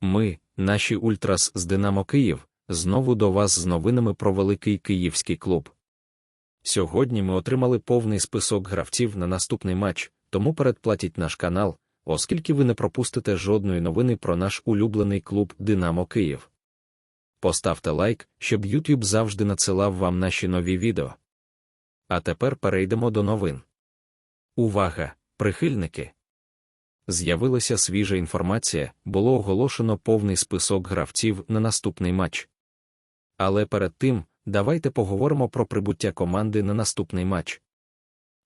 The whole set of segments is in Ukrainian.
Ми, наші Ультрас з Динамо Київ, знову до вас з новинами про великий київський клуб. Сьогодні ми отримали повний список гравців на наступний матч, тому передплатіть наш канал, оскільки ви не пропустите жодної новини про наш улюблений клуб Динамо Київ. Поставте лайк, щоб YouTube завжди надсилав вам наші нові відео. А тепер перейдемо до новин. Увага, прихильники! З'явилася свіжа інформація, було оголошено повний список гравців на наступний матч. Але перед тим, давайте поговоримо про прибуття команди на наступний матч.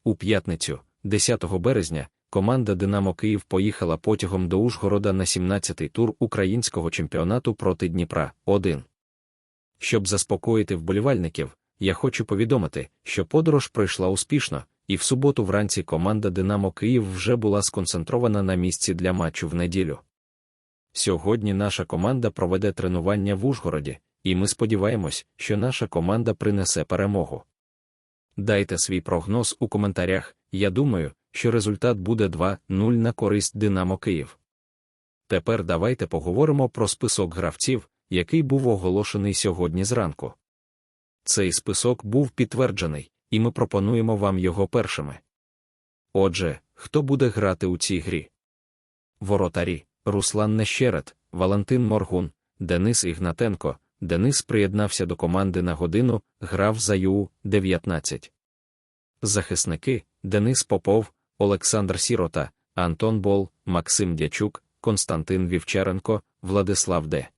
У п'ятницю, 10 березня, команда Динамо Київ поїхала потягом до Ужгорода на 17-й тур українського чемпіонату проти Дніпра 1. Щоб заспокоїти вболівальників, я хочу повідомити, що подорож пройшла успішно, і в суботу вранці команда Динамо Київ вже була сконцентрована на місці для матчу в неділю. Сьогодні наша команда проведе тренування в Ужгороді, і ми сподіваємось, що наша команда принесе перемогу. Дайте свій прогноз у коментарях. Я думаю, що результат буде 2-0 на користь Динамо Київ. Тепер давайте поговоримо про список гравців, який був оголошений сьогодні зранку. Цей список був підтверджений, і ми пропонуємо вам його першими. Отже, хто буде грати у цій грі? Воротарі, Руслан Нещерет, Валентин Моргун, Денис Ігнатенко. Денис приєднався до команди на годину, грав за ЮУ 19. Захисники Денис Попов, Олександр Сірота, Антон Бол, Максим Дячук, Константин Вівчаренко, Владислав Д.